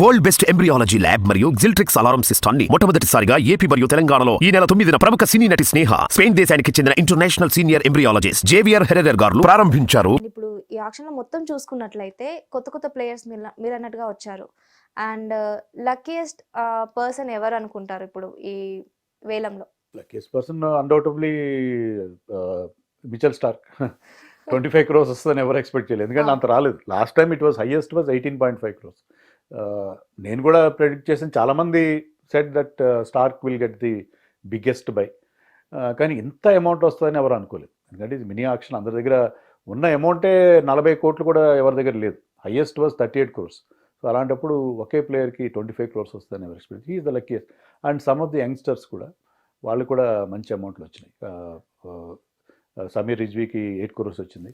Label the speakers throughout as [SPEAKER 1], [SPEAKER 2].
[SPEAKER 1] World best embryology lab మరియు జిల్ట్రిక్స్ alarm సిస్టమ్ని మొట్టమొదటిసారిగా ఏపీ మరియు తెలంగాణలో ఈ నెల తొమ్మిదిన ప్రముఖ సినీ నటి స్నేహ స్పెయిన్ దేశానికి చెందిన international senior embryologist Javier Herrera గారు ప్రారంభించారు.
[SPEAKER 2] ఇప్పుడు ఈ ఆక్షన్లో మొత్తం చూసుకున్నట్లయితే కొత్త కొత్త ప్లేయర్స్ మీరు మీరు అన్నట్టుగా వచ్చారు. అండ్ లక్కీయెస్ట్ పర్సన్ ఎవరు అనుకుంటారు ఇప్పుడు ఈ వేలంలో?
[SPEAKER 3] Luckiest person undoubtedly Mitchell Starc. Twenty five crores వస్తుందని ఎవరు ఎక్స్పెక్ట్ చేయలేదు. ఎందుకంటే అంత రాలేదు. Last time it was highest was eighteen point five crores నేను కూడా ప్రెడిక్ట్ చేసిన చాలామంది set that Starc will get the biggest buy కానీ ఇంత అమౌంట్ వస్తుందని ఎవరు అనుకోలేదు. ఎందుకంటే ఇది మినీ ఆక్షన్ అందరి దగ్గర ఉన్న అమౌంటే నలభై కోట్లు కూడా ఎవరి దగ్గర లేదు. Highest was thirty eight crores so అలాంటప్పుడు ఒకే ప్లేయర్కి ట్వంటీ ఫైవ్ క్రోర్స్ వస్తుందని ఎవరు expect is the luckiest and some of the youngsters కూడా వాళ్ళు కూడా మంచి అమౌంట్లు వచ్చినాయి. సమీర్ రిజ్వీకి ఎయిట్ క్రోర్స్ వచ్చింది.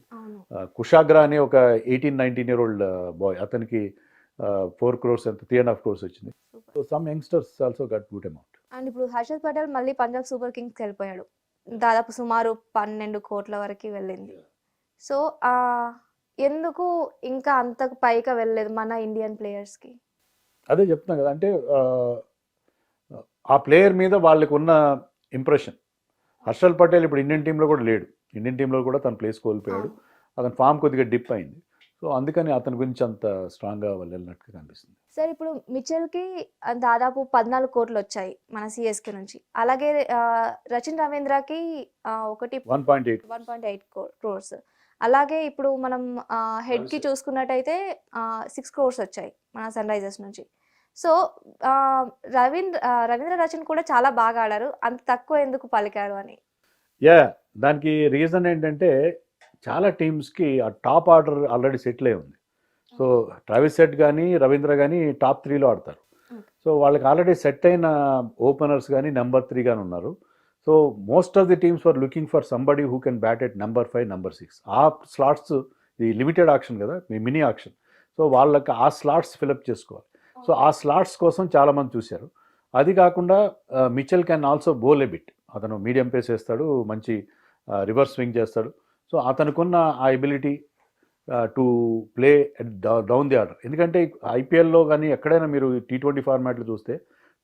[SPEAKER 3] కుషాగ్రా అనే ఒక eighteen nineteen year old boy అతనికి ఫోర్ క్రోర్స్ ఎంత త్రీ అండ్ హాఫ్ క్రోర్స్ వచ్చింది. So some youngsters also got good amount
[SPEAKER 2] and ఇప్పుడు హర్షద్ పటేల్ మళ్ళీ పంజాబ్ సూపర్ కింగ్స్కి వెళ్ళిపోయాడు. దాదాపు సుమారు పన్నెండు కోట్ల వరకు వెళ్ళింది. సో ఎందుకు ఇంకా అంత పైగా వెళ్ళలేదు మన ఇండియన్ ప్లేయర్స్కి
[SPEAKER 3] అదే చెప్తున్నా కదా అంటే ఆ, ఆ ప్లేయర్ మీద వాళ్ళకి ఉన్న ఇంప్రెషన్ హర్షల్ పటేల్ ఇప్పుడు ఇండియన్ టీంలో కూడా లేడు. ఇండియన్ టీంలో కూడా తన ప్లేస్ కోల్పోయాడు. అతని ఫామ్ కొద్దిగా డిప్ అయింది. సో అందుకని అతని గురించి అంత స్ట్రాంగ్గా వాళ్ళు వెళ్ళినట్టుగా కనిపిస్తుంది.
[SPEAKER 2] సార్ ఇప్పుడు మిచెల్కి దాదాపు పద్నాలుగు కోట్లు వచ్చాయి మన సిఎస్కే నుంచి. అలాగే రచిన్ రవీంద్రకి ఒకటి
[SPEAKER 3] one point eight
[SPEAKER 2] one point eight crores. అలాగే ఇప్పుడు మనం హెడ్కి చూసుకున్నట్టయితే సిక్స్ క్రోర్స్ వచ్చాయి మన సన్ రైజర్స్ నుంచి. సో రవీంద్ర రవీంద్ర రచన్ కూడా చాలా బాగా ఆడారు. అంత తక్కువ ఎందుకు పలికారు అని?
[SPEAKER 3] యా దానికి రీజన్ ఏంటంటే చాలా టీమ్స్కి ఆ టాప్ ఆర్డర్ ఆల్రెడీ సెటిల్ అయి ఉంది. సో ట్రావిస్ సెట్ కానీ రవీంద్ర కానీ టాప్ త్రీలో ఆడతారు. సో వాళ్ళకి ఆల్రెడీ సెట్ అయిన ఓపెనర్స్ కానీ నెంబర్ త్రీ కానీ ఉన్నారు. So most of the teams for looking for somebody who can bat at number five number six. ఆ స్లాట్స్ ఇది లిమిటెడ్ ఆక్షన్ కదా మినీ ఆక్షన్. సో వాళ్ళకి ఆ స్లాట్స్ ఫిలప్ చేసుకోవాలి. సో ఆ స్లాట్స్ కోసం చాలామంది చూశారు. అది కాకుండా Mitchell can also bowl a bit. అతను మీడియం పేస్ వేస్తాడు మంచి రివర్స్ స్వింగ్ చేస్తాడు. సో అతనుకున్న ఆ ability to play down the order ఎందుకంటే ఐపీఎల్లో కానీ ఎక్కడైనా మీరు టీ ట్వంటీ ఫార్మాట్లు చూస్తే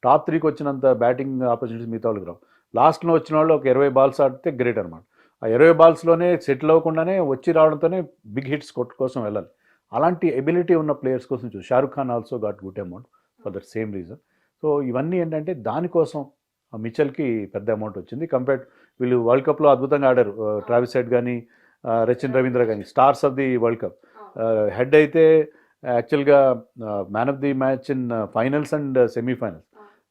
[SPEAKER 3] టాప్ త్రీకి వచ్చినంత బ్యాటింగ్ ఆపర్చునిటీస్ మిగతా వాళ్ళకి రావు. లాస్ట్లో వచ్చిన వాళ్ళు ఒక ఇరవై బాల్స్ ఆడితే గ్రేట్ అనమాట ఆ ఇరవై బాల్స్లోనే సెటిల్ అవ్వకుండానే వచ్చి రావడంతోనే బిగ్ హిట్స్ కొట్టు కోసం వెళ్ళాలి. అలాంటి ఎబిలిటీ ఉన్న ప్లేయర్స్ కోసం చూసి Shahrukh Khan also got good amount for that same reason so ఇవన్నీ ఏంటంటే దానికోసం మిచెల్కి పెద్ద అమౌంట్ వచ్చింది. కంపేర్డ్ వీళ్ళు వరల్డ్ కప్లో అద్భుతంగా ఆడారు. ట్రావిస్ హెడ్ కానీ రచిన్ రవీంద్ర కానీ stars of the world cup. Head అయితే యాక్చువల్గా man of the match in finals and semifinals.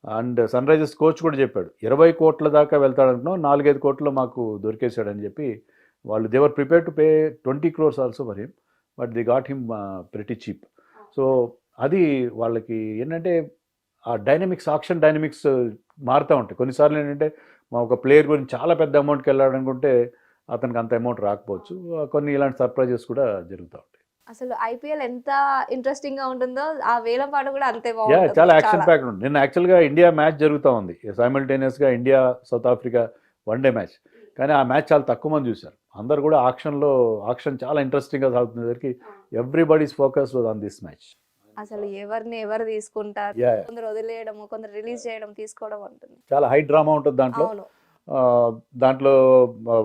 [SPEAKER 3] And Sunrisers coach కూడా చెప్పాడు ఇరవై కోట్ల దాకా వెళ్తాడనుకున్నాం నాలుగైదు కోట్లు మాకు దొరికేశాడని చెప్పి వాళ్ళు they were prepare to pay twenty crores also for him but the got him pretty cheap so అది వాళ్ళకి ఏంటంటే ఆ డైనమిక్స్ ఆక్షన్ డైనమిక్స్ మారుతూ ఉంటాయి. కొన్నిసార్లు ఏంటంటే మా ఒక ప్లేయర్ గురించి చాలా పెద్ద అమౌంట్కి వెళ్ళాలనుకుంటే అతనికి అంత అమౌంట్ రాకపోవచ్చు. కొన్ని ఇలాంటి సర్ప్రైజెస్ కూడా జరుగుతూ ఉంటాయి.
[SPEAKER 2] అసలు ఐపీఎల్ ఎంత ఇంట్రెస్టింగ్గా ఉంటుందో ఆ వేలం పాట కూడా అంతే
[SPEAKER 3] యా
[SPEAKER 2] బాగుంటుంది.
[SPEAKER 3] చాలా యాక్షన్ ప్యాక్ ఉంది నిన్న యాక్చువల్గా ఇండియా మ్యాచ్ జరుగుతూ ఉంది. సైమల్టేనియస్గా India South Africa one day match. కానీ ఆ మ్యాచ్ చాలా తక్కువ మంది చూశారు. అందరు కూడా ఆక్షన్లో ఆక్షన్ చాలా ఇంట్రెస్టింగ్గా సాగుతున్నసరికి everybody's focus was on this match.
[SPEAKER 2] అసలు ఎవరిని ఎవరు తీసుకుంటారు? కొందరు వదిలేయడం కొందరు రిలీజ్ చేయడం తీసుకోవడం ఉంటుంది
[SPEAKER 3] చాలా హై డ్రామా ఉంటుంది దాంట్లో. దాంట్లో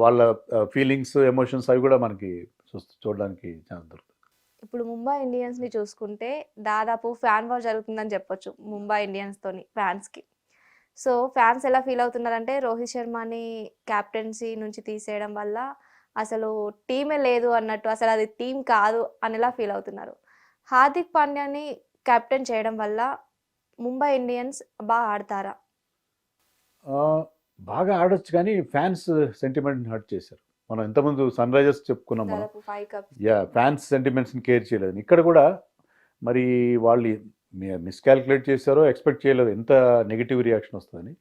[SPEAKER 3] వాళ్ళ ఫీలింగ్స్ ఎమోషన్స్ అవి కూడా మనకి చూడడానికి ఛాన్స్ దొరుకుతుంది
[SPEAKER 2] ఇప్పుడు ముంబై ఇండియన్స్ని చూసుకుంటే దాదాపు ఫ్యాన్ వార్ జరుగుతుందని చెప్పొచ్చు ముంబై ఇండియన్స్ తోని ఫ్యాన్స్కి సో ఫ్యాన్స్ ఎలా ఫీల్ అవుతున్నారంటే రోహిత్ శర్మని క్యాప్టెన్సీ నుంచి తీసేయడం వల్ల అసలు టీమే లేదు అన్నట్టు అసలు అది టీం కాదు అనేలా ఫీల్ అవుతున్నారు. హార్దిక్ పాండ్యాని కెప్టెన్ చేయడం వల్ల ముంబై ఇండియన్స్ బాగా ఆడతారా?
[SPEAKER 3] బాగా ఆడొచ్చు కానీ ఫ్యాన్స్ సెంటిమెంట్ని హర్ట్ చేశారు. మనం ఎంతమంది సన్ రైజర్స్ చెప్పుకున్నాం మనం. యా ఫ్యాన్స్ సెంటిమెంట్స్ని కేర్ చేయలేదు. ఇక్కడ కూడా మరి వాళ్ళు మిస్కాల్కులేట్ చేశారో ఎక్స్పెక్ట్ చేయలేదు ఎంత నెగిటివ్ రియాక్షన్ వస్తుందని.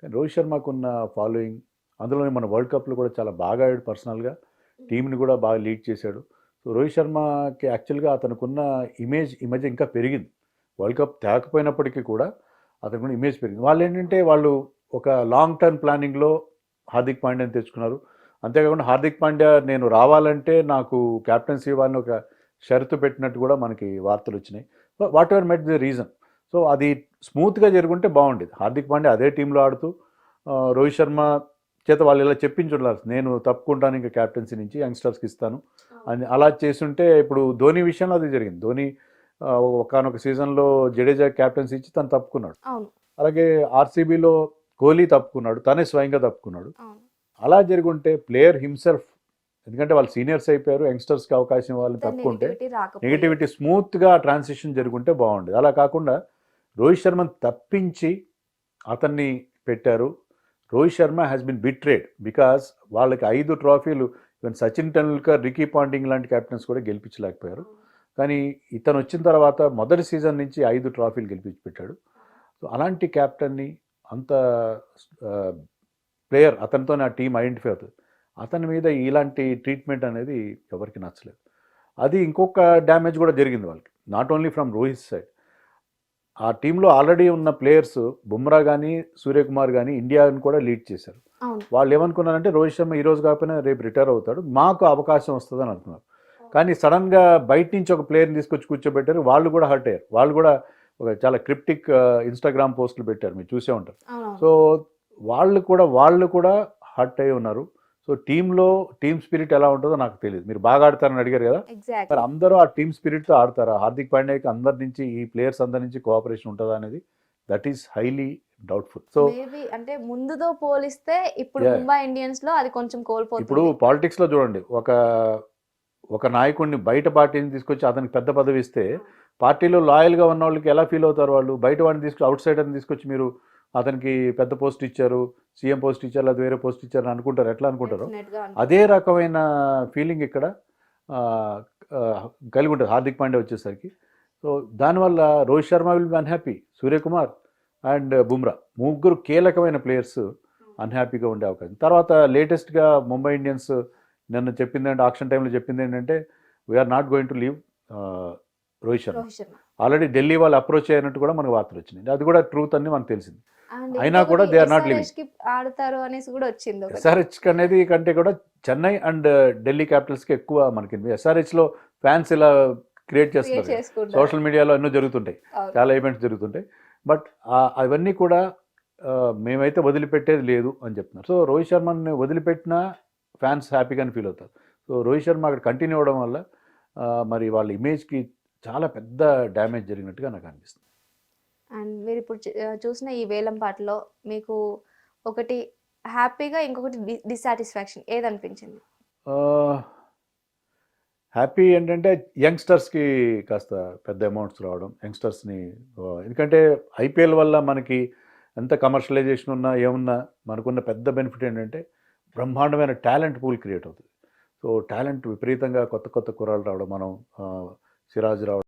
[SPEAKER 3] కానీ రోహిత్ శర్మకు ఉన్న ఫాలోయింగ్ అందులోనే మన వరల్డ్ కప్లో కూడా చాలా బాగా ఆడాడు పర్సనల్గా టీంని కూడా బాగా లీడ్ చేశాడు. సో రోహిత్ శర్మకి యాక్చువల్గా అతనుకున్న ఇమేజ్ ఇమేజ్ ఇంకా పెరిగింది. వరల్డ్ కప్ తేకపోయినప్పటికీ కూడా అతనికి ఇమేజ్ పెరిగింది. వాళ్ళు ఏంటంటే వాళ్ళు ఒక లాంగ్ టర్మ్ ప్లానింగ్లో హార్దిక్ పాండ్యాని తెచ్చుకున్నారు. అంతేకాకుండా హార్దిక్ పాండ్యా నేను రావాలంటే నాకు క్యాప్టెన్సీ ఇవ్వాలని ఒక షరతు పెట్టినట్టు కూడా మనకి వార్తలు వచ్చినాయి. Whatever met the reason so అది స్మూత్గా జరుగుంటే బాగుండేది. హార్దిక్ పాండే అదే టీంలో ఆడుతూ రోహిత్ శర్మ చేత వాళ్ళు ఇలా చెప్పించుండాలి. నేను తప్పుకుంటాను ఇంకా క్యాప్టెన్సీ నుంచి యంగ్స్టర్స్కి ఇస్తాను అని అలా చేస్తుంటే ఇప్పుడు ధోని విషయంలో అది జరిగింది. ధోని ఒకనొక సీజన్లో జడేజా క్యాప్టెన్సీ ఇచ్చి తను తప్పుకున్నాడు. అలాగే ఆర్సీబీలో కోహ్లీ తప్పుకున్నాడు తనే స్వయంగా తప్పుకున్నాడు. అలా జరుగుంటే ప్లేయర్ హిమ్సెల్ఫ్ ఎందుకంటే వాళ్ళు సీనియర్స్ అయిపోయారు యంగ్స్టర్స్కి అవకాశం ఇవ్వాలని తప్పుకుంటే
[SPEAKER 2] నెగిటివిటీ
[SPEAKER 3] స్మూత్గా ట్రాన్సిషన్ జరుగుంటే బాగుండేది. అలా కాకుండా రోహిత్ శర్మని తప్పించి అతన్ని పెట్టారు. Rohit Sharma has been betrayed because వాళ్ళకి ఐదు ట్రోఫీలు even Sachin Tendulkar Ricky Ponting లాంటి కెప్టెన్స్ కూడా గెలిపించలేకపోయారు. కానీ ఇతను వచ్చిన తర్వాత మొదటి సీజన్ నుంచి ఐదు ట్రోఫీలు గెలిపించి పెట్టాడు సో అలాంటి క్యాప్టెన్ని అంత ప్లేయర్ అతనితో నా టీం ఐడెంటిఫై అవుతుంది. అతని మీద ఇలాంటి ట్రీట్మెంట్ అనేది ఎవరికి నచ్చలేదు. అది ఇంకొక డ్యామేజ్ కూడా జరిగింది వాళ్ళకి. Not only from Rohit side ఆ టీంలో ఆల్రెడీ ఉన్న ప్లేయర్స్ బుమ్రా కానీ సూర్యకుమార్ కానీ ఇండియాని కూడా లీడ్ చేశారు. వాళ్ళు ఏమనుకున్నారంటే రోహిత్ శర్మ ఈ రోజు కాకపోయినా రేపు రిటైర్ అవుతాడు. మాకు అవకాశం వస్తుందని అనుకున్నారు కానీ సడన్గా బయట నుంచి ఒక ప్లేయర్ని తీసుకొచ్చి కూర్చోబెట్టారు. వాళ్ళు కూడా హర్ట్ అయ్యారు. వాళ్ళు కూడా ఒక చాలా క్రిప్టిక్ ఇన్స్టాగ్రామ్ పోస్టులు పెట్టారు. మీరు చూసే ఉంటారు. సో వాళ్ళు కూడా వాళ్ళు కూడా హర్ట్ అయి ఉన్నారు. సో టీంలో టీమ్ స్పిరిట్ ఎలా ఉంటుందో నాకు తెలియదు మీరు బాగా ఆడతారని అడిగారు కదా? మరి అందరూ ఆ టీమ్ స్పిరిట్తో ఆడతారా? హార్దిక్ పాండ్యాకి అందరి నుంచి ఈ ప్లేయర్స్ అందరి నుంచి కోఆపరేషన్ ఉంటుందా అనేది that is highly doubtful so
[SPEAKER 2] అంటే ముందుతో పోలిస్తే ఇప్పుడు. ముంబై ఇండియన్స్లో అది కొంచెం
[SPEAKER 3] ఇప్పుడు
[SPEAKER 2] కోల్పోతుంది
[SPEAKER 3] పాలిటిక్స్లో చూడండి. ఒక ఒక నాయకుడిని బయట పార్టీని తీసుకొచ్చి అతనికి పెద్ద పదవి ఇస్తే పార్టీలో లాయల్గా ఉన్న వాళ్ళకి ఎలా ఫీల్ అవుతారు వాళ్ళు? బయట వాడిని తీసుకు అవుట్ సైడర్ని తీసుకొచ్చి మీరు అతనికి పెద్ద పోస్ట్ ఇచ్చారు సీఎం పోస్ట్ ఇచ్చారు లేదా వేరే పోస్ట్ ఇచ్చారు అని అనుకుంటారు. ఎట్లా అనుకుంటారు? అదే రకమైన ఫీలింగ్ ఇక్కడ కలిగి ఉంటుంది హార్దిక్ పాండే వచ్చేసరికి. సో దానివల్ల Rohit Sharma will be unhappy Suryakumar and Bumrah. ముగ్గురు కీలకమైన ప్లేయర్స్ అన్హ్యాపీగా ఉండే అవకాశం. తర్వాత లేటెస్ట్గా ముంబై ఇండియన్స్ నిన్న చెప్పింది అంటే ఆక్షన్ టైంలో చెప్పింది ఏంటంటే we are not going to leave Rohit Sharma. Already Delhi వాళ్ళు అప్రోచ్ అయినట్టు కూడా మనకు వార్తలు వచ్చినాయి. అది కూడా ట్రూత్ అని మనకు తెలిసింది. అయినా కూడా not
[SPEAKER 2] SRH
[SPEAKER 3] living.
[SPEAKER 2] కి ఆడతారు అనేసి కూడా వచ్చింది.
[SPEAKER 3] ఎస్ఆర్హెచ్ అనేది కంటే కూడా చెన్నై అండ్ ఢిల్లీ క్యాపిటల్స్కి ఎక్కువ మనకి ఎస్ఆర్హెచ్లో ఫ్యాన్స్ ఇలా క్రియేట్ చేస్తున్నారు. సోషల్ మీడియాలో ఎన్నో జరుగుతుంటాయి. చాలా ఈవెంట్స్ జరుగుతుంటాయి బట్ అవన్నీ కూడా మేమైతే వదిలిపెట్టేది లేదు అని చెప్తున్నారు సో రోహిత్ శర్మని వదిలిపెట్టినా ఫ్యాన్స్ హ్యాపీగానే ఫీల్ అవుతారు సో రోహిత్ శర్మ అక్కడ కంటిన్యూ అవ్వడం వల్ల మరి వాళ్ళ ఇమేజ్కి చాలా పెద్ద డ్యామేజ్ జరిగినట్టుగా నాకు అనిపిస్తుంది
[SPEAKER 2] అండ్ మీరు ఇప్పుడు చూసిన ఈ వేలం పాటలో మీకు ఒకటి హ్యాపీగా ఇంకొకటి డిసాటిస్ఫాక్షన్ ఏది అనిపించింది
[SPEAKER 3] హ్యాపీ ఏంటంటే యంగ్స్టర్స్కి కాస్త పెద్ద అమౌంట్స్ రావడం యంగ్స్టర్స్ని ఎందుకంటే ఐపీఎల్ వల్ల మనకి ఎంత కమర్షియలైజేషన్ ఉన్నా ఏమున్నా మనకున్న పెద్ద బెనిఫిట్ ఏంటంటే బ్రహ్మాండమైన టాలెంట్ పూల్ క్రియేట్ అవుతుంది. సో టాలెంట్ విపరీతంగా కొత్త కొత్త కుర్రాలు రావడం మనం సిరాజ్ రావడం